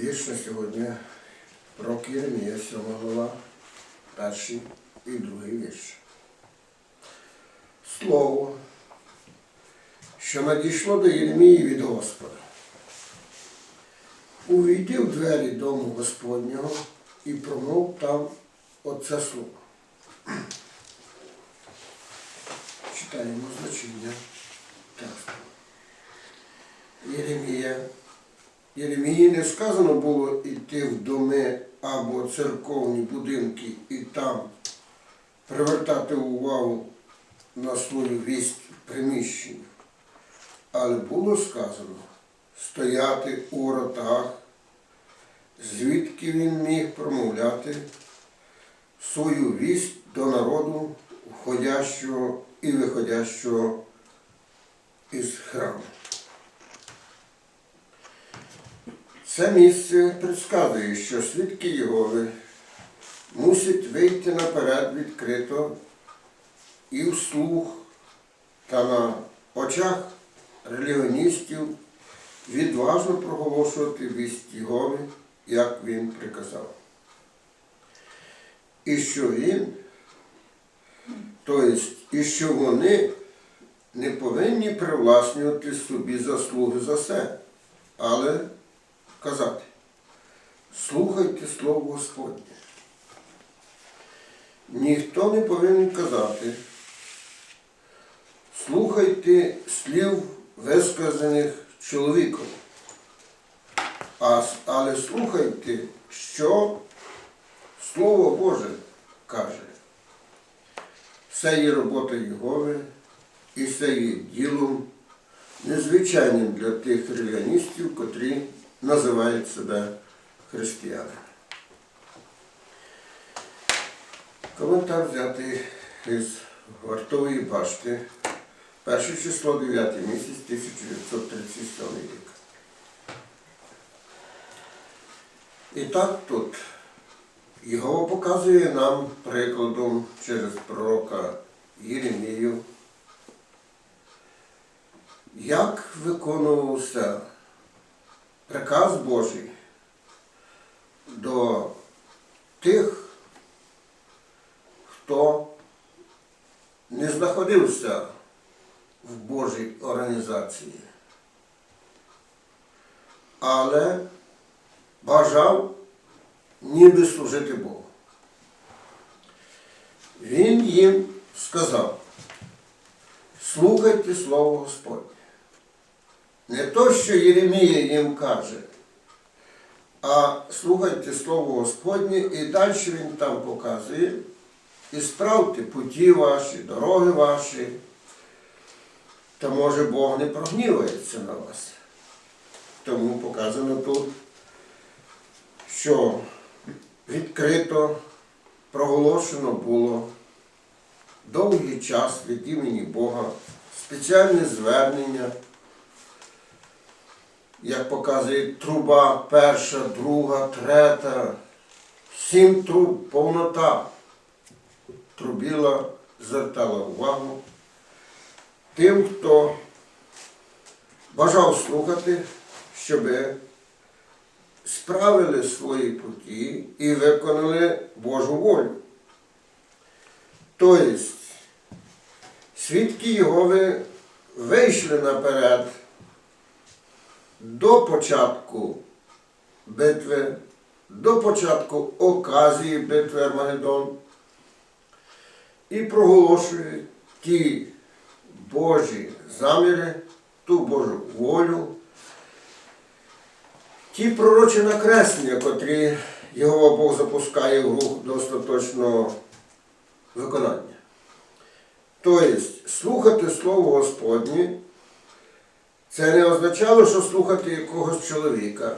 Вірш сьогодні про Єремія, 7 глава, перший і другий вірш. Слово, що надійшло до Єремії від Господа. Увійди в двері дому Господнього і промов там оце слово. Читаємо значення тексту. Єремія. Єремії не сказано було йти в доми або церковні будинки і там привертати увагу на свою вість приміщення. Але було сказано стояти у воротах, звідки він міг промовляти свою вість до народу, входящого і виходящого із храму. Це місце предсказує, що свідки Єгови мусять вийти наперед відкрито і вслух та на очах релігіоністів відважно проголошувати вість Єгови, як він приказав. І що він, тобто, і що вони не повинні привласнювати собі заслуги за це, але казати, слухайте Слово Господнє. Ніхто не повинен казати, слухайте слів, висказаних чоловіком, але слухайте, що Слово Боже каже. Це є робота Єгови, і це є ділом незвичайним для тих релігіоністів, котрі називають себе християнами. Коментар взятий із вартової башти, перше число 9 місяць 1937 рік. І так тут його показує нам прикладом через пророка Єремію, як виконувався приказ Божий до тих, хто не знаходився в Божій організації, але бажав ніби служити Богу. Він їм сказав, слухайте Слово Господнє. Не то, що Єремія їм каже, а слухайте Слово Господнє, і далі він там показує, і справте путі ваші, дороги ваші, та може Бог не прогнівається на вас. Тому показано тут, що відкрито проголошено було довгий час від імені Бога, спеціальне звернення як показує труба перша, друга, третя, сім труб, повнота. Трубіла, звертала увагу тим, хто бажав слухати, щоб справили свої путі і виконали Божу волю. Тобто, свідки Єгови вийшли наперед до початку битви, до початку оказії битви Армагеддон і проголошують ті Божі заміри, ту Божу волю, ті пророчі накреслення, котрі його Бог запускає в рух до остаточного виконання. Тобто, слухати Слово Господнє це не означало, що слухати якогось чоловіка.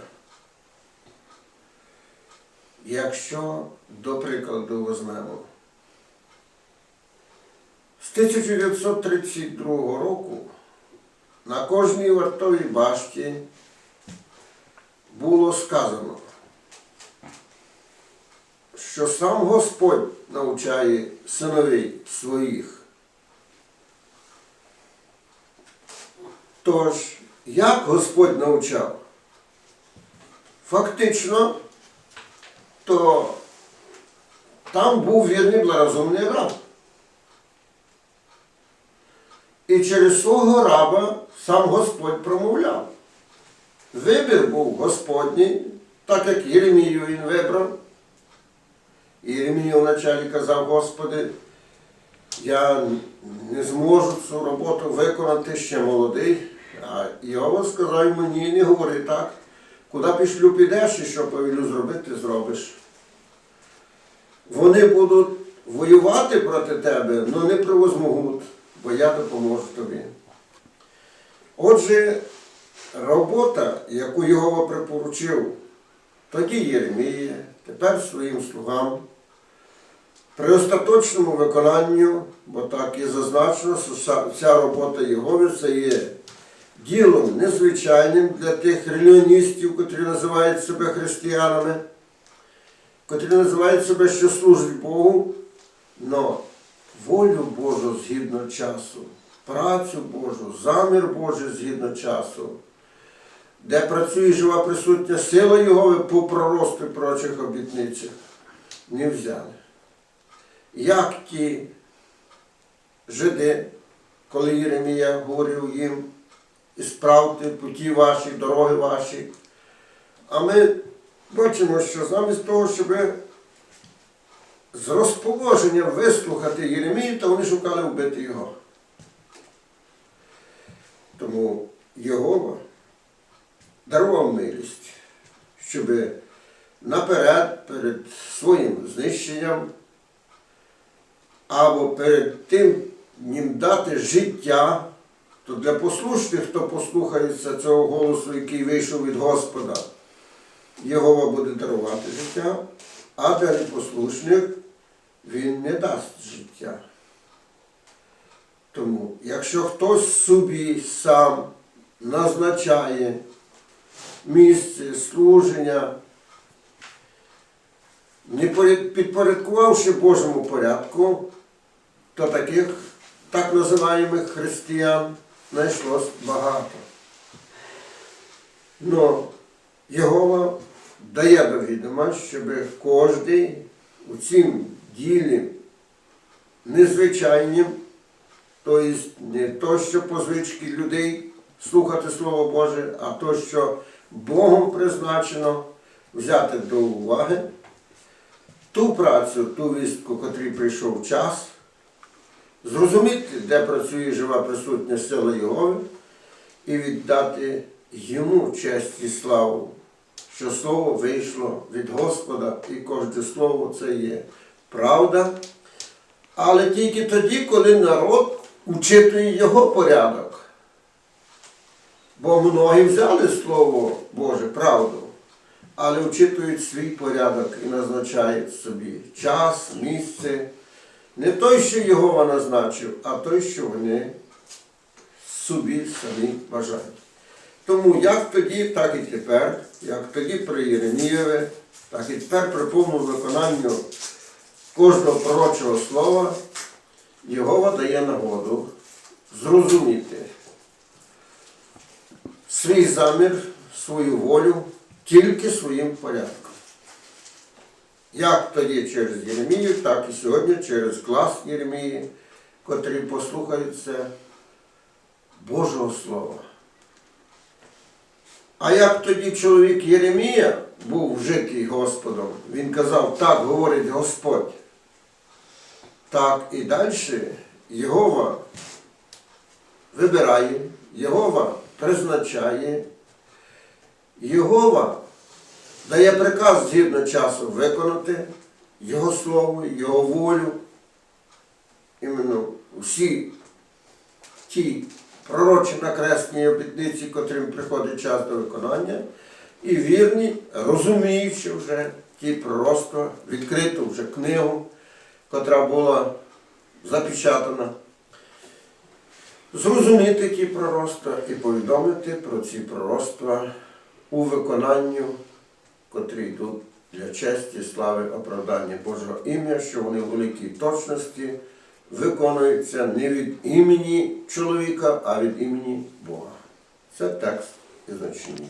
Якщо, до прикладу, візьмемо, з 1932 року на кожній вартовій башті було сказано, що сам Господь навчає синовей своїх. Тож, як Господь навчав? фактично, то там був вірний благорозумний раб. І через свого раба сам Господь промовляв. Вибір був Господній, так як Єремію він вибрав. Єремію вначалі казав, Господи, я не зможу цю роботу виконати ще молодий. А Йова сказав йому, ні, не говори так. Куди пішлю підеш і що повелю зробити, зробиш. Вони будуть воювати проти тебе, але не превозмогуть, бо я допоможу тобі. Отже, робота, яку Його припоручив тоді Єремія, тепер своїм слугам, при остаточному виконанню, бо так і зазначено, що ця робота Єгови це є ділом незвичайним для тих релігіоністів, котрі називають себе християнами, котрі називають себе, що служать Богу, но волю Божу згідно часу, працю Божу, замір Божий згідно часу, де працює жива присутня сила Його по проросту прочих обітницях, не взяли. Як ті жиди, коли Єремія говорив їм, і справте путі ваші, дороги ваші. А ми бачимо, що замість того, щоб з розположенням вислухати Єремію, то вони шукали вбити його. Тому Єгова дарував милість, щоб наперед, перед своїм знищенням, або перед тим їм дати життя, то для послушних, хто послухається цього голосу, який вийшов від Господа, Єгова буде дарувати життя, а для непослушних він не дасть життя. Тому, якщо хтось собі сам назначає місце служення, не підпорядкувавши Божому порядку, то таких так називаємих християн знайшлось багато. Но Єгова дає до відома, щоб кожен у цім ділі незвичайнім, тобто не то, що по звичці людей слухати Слово Боже, а то, що Богом призначено взяти до уваги ту працю, ту вістку, котрій прийшов час, зрозуміти, де працює жива присутня сила Єгови, і віддати йому честь і славу, що слово вийшло від Господа, і кожне слово це є правда. Але тільки тоді, коли народ учитує його порядок. Бо многі взяли Слово Боже, правду, але вчитують свій порядок і назначають собі час, місце. Не той, що Єгова назначив, а той, що вони собі самі бажають. Тому як тоді, так і тепер, як тоді при Єремієві, так і тепер при повному виконанню кожного пророчого слова, Єгова дає нагоду зрозуміти свій замір, свою волю тільки своїм порядком. Як тоді через Єремію, так і сьогодні через клас Єремії, котрі послухаються Божого Слова. А як тоді чоловік Єремія був вжитий Господом, він казав, так говорить Господь. Так і далі Єгова вибирає, Єгова призначає, Єгова дає приказ згідно часу виконати Його слово, Його волю. Іменно всі ті пророчі накреслені обітниці, котрим приходить час до виконання, і вірні, розуміючи вже ті пророцтва, відкриту вже книгу, котра була запечатана, зрозуміти ті пророцтва і повідомити про ці пророцтва у виконанню, котрі йдуть для честі, слави, оправдання Божого ім'я, що вони в великій точності виконуються не від імені чоловіка, а від імені Бога. Це текст і значення.